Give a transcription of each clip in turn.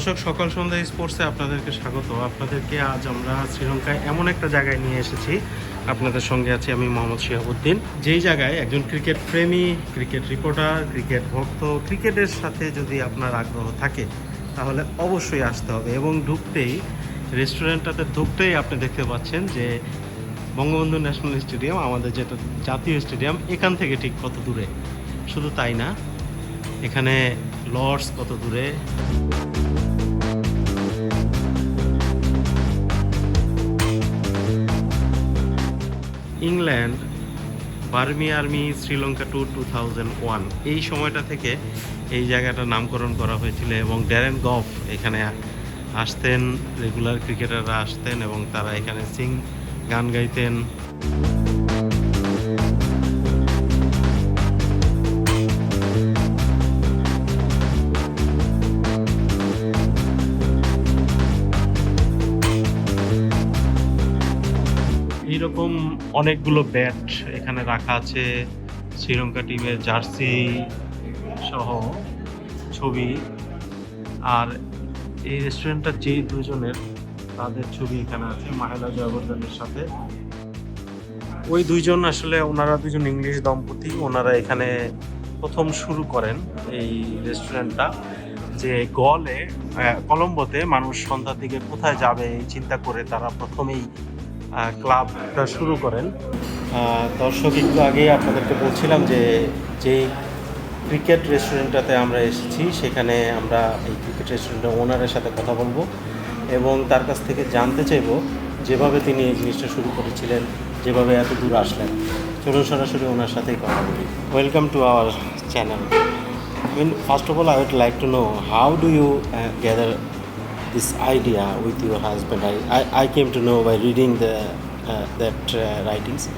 দর্শক, সকাল সন্ধ্যা স্পোর্টসে আপনাদেরকে স্বাগত। আপনাদেরকে আজ আমরা শ্রীলঙ্কায় এমন একটা জায়গায় নিয়ে এসেছি। আপনাদের সঙ্গে আছি আমি মোহাম্মদ শিহাবুদ্দিন। যেই জায়গায় একজন ক্রিকেট প্রেমী, ক্রিকেট রিপোর্টার, ক্রিকেট ভক্ত, ক্রিকেটের সাথে যদি আপনার আগ্রহ থাকে, তাহলে অবশ্যই আসতে হবে এবং ঢুকতেই, রেস্টুরেন্টটাতে ঢুকতেই আপনি দেখতে পাচ্ছেন যে বঙ্গবন্ধু ন্যাশনাল স্টেডিয়াম, আমাদের যেটা জাতীয় স্টেডিয়াম, এখান থেকে ঠিক কত দূরে? শুধু তাই না, এখানে লর্ডস কত দূরে? England, Barmy army, Sri Lanka two two thousand one. এই সময়টা থেকে এই জায়গাটার নামকরণ করা হয়েছিল এবং ড্যারেন গফ এখানে আসতেন, রেগুলার ক্রিকেটাররা আসতেন এবং তারা এখানে সিং গান গাইতেন। অনেকগুলো ব্যাট এখানে রাখা আছে। শ্রীলঙ্কা টিমের জার্সি সহ ছবি। আর এই রেস্টুরেন্টটা যে দুজনের, তাদের ছবি এখানে আছে মাহেলা জয়বর্ধনের সাথে। ওই দুইজন আসলে ওনারা দুজন ইংলিশ দম্পতি, ওনারা এখানে প্রথম শুরু করেন এই রেস্টুরেন্টটা যে গলে কলম্বোতে মানুষ সন্ধ্যার দিকে কোথায় যাবে এই চিন্তা করে তারা প্রথমেই ক্লাবটা শুরু করেন। দর্শক একটু আগেই আপনাদেরকে বলছিলাম যে যে ক্রিকেট রেস্টুরেন্টটাতে আমরা এসেছি সেখানে আমরা এই ক্রিকেট রেস্টুরেন্টের ওনারের সাথে কথা বলব এবং তার কাছ থেকে জানতে চাইব যেভাবে তিনি এই জিনিসটা শুরু করেছিলেন যেভাবে এত দূর আসলেন। চলুন সরাসরি ওনার সাথেই কথা বলি। Welcome to our channel first of all, I would like to know how do you uh, gather this idea with your husband? I, I, I came to know by reading the uh, that uh, writings.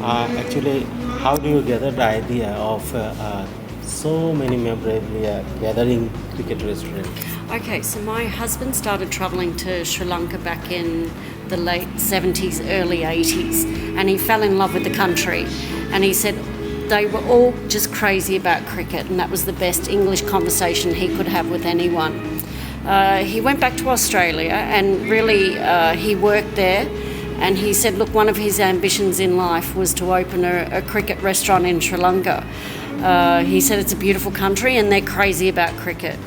Uh, actually, how do you gather the idea of uh, uh, so many memorabilia gathering cricket restaurant? Okay, so my husband started travelling to Sri Lanka back in the late 70s, early 80s, and he fell in love with the country. And he said they were all just crazy about cricket, and that was the best English conversation he could have with anyone. Uh, he went back to Australia and really uh, he worked there. And he said, look, one of his ambitions in life was to open a, a cricket restaurant in Sri Lanka. Uh, he said it's a beautiful country and they're crazy about cricket.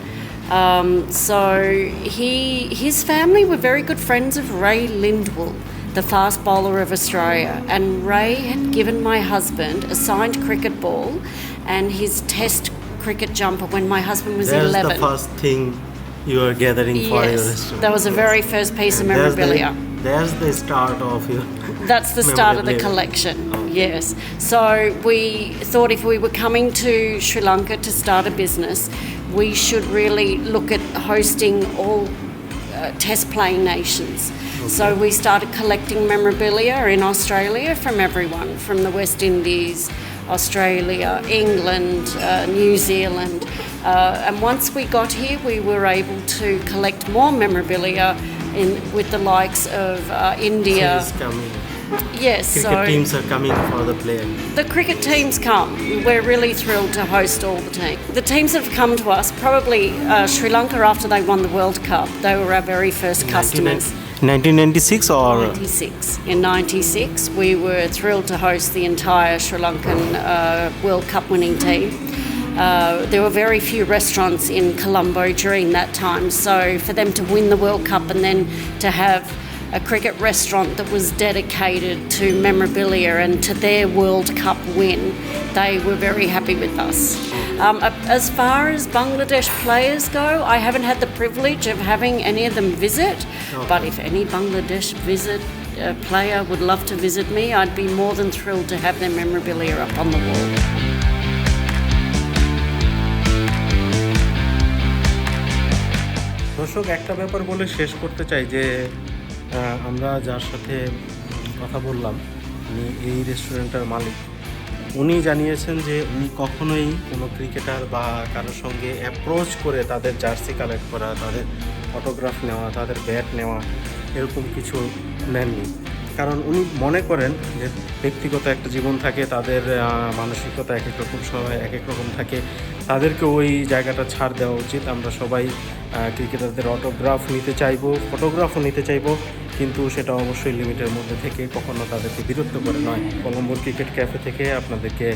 Um, so he, his family were very good friends of Ray Lindwall, the fast bowler of Australia. And Ray had given my husband a signed cricket ball and his test cricket jumper when my husband was That's 11. the first thing you are gathering for your yes, restaurant. that was the very first piece of And the- memorabilia. That's the start of your. That's the start of the Memorabilia. collection, yes. So we thought if we were coming to Sri Lanka to start a business, we should really look at hosting all uh, test playing nations. So we started collecting memorabilia in Australia from everyone, from the West Indies, Australia, England, uh, New Zealand. Uh, and once we got here, we were able to collect more memorabilia in, with the likes of uh, India. Yes, Cricket so teams are coming for the player. the cricket teams come. We're really thrilled to host all the teams. The teams that have come to us, probably uh, Sri Lanka after they won the World Cup, they were our very first customers. 1996 or 96. In 96, we were thrilled to host the entire Sri Lankan uh, World Cup winning team. Uh, there were very few restaurants in Colombo during that time, so for them to win the World Cup and then to have a cricket restaurant that was dedicated to memorabilia and to their World Cup win, they were very happy with us. Um, as far as Bangladesh players go, I haven't had the privilege of having any of them visit, but if any Bangladesh visit uh, player would love to visit me, I'd be more than thrilled to have their memorabilia up on the wall. দর্শক, একটা ব্যাপার বলে শেষ করতে চাই যে আমরা যার সাথে কথা বললাম, উনি এই রেস্টুরেন্টের মালিক, উনি জানিয়েছেন যে উনি কখনোই কোনো ক্রিকেটার বা কারোর সঙ্গে অ্যাপ্রোচ করে তাদের জার্সি কালেক্ট করা, তাদের ফটোগ্রাফ নেওয়া, তাদের ব্যাট নেওয়া এরকম কিছু নেননি। কারণ উনি মনে করেন যে ব্যক্তিগত একটা জীবন থাকে, তাদের মানসিকতা এক এক রকম সময় এক এক রকম থাকে। তাদেরকে ওই জায়গাটা ছাড় দেওয়া উচিত। আমরা সবাই ক্রিকেটারদের অটোগ্রাফ নিতে চাইব ফটোগ্রাফও নিতে চাইব, কিন্তু সেটা অবশ্যই লিমিটের মধ্যে থেকে কখনো তাদেরকে বিরক্ত করে নয়। কলম্বোর ক্রিকেট ক্যাফে থেকে আপনাদেরকে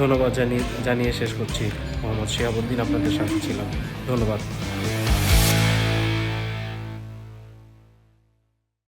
ধন্যবাদ জানিয়ে জানিয়ে শেষ করছি। মোহাম্মদ শিহাবুদ্দিন আপনাদের সাথে ছিলাম। ধন্যবাদ।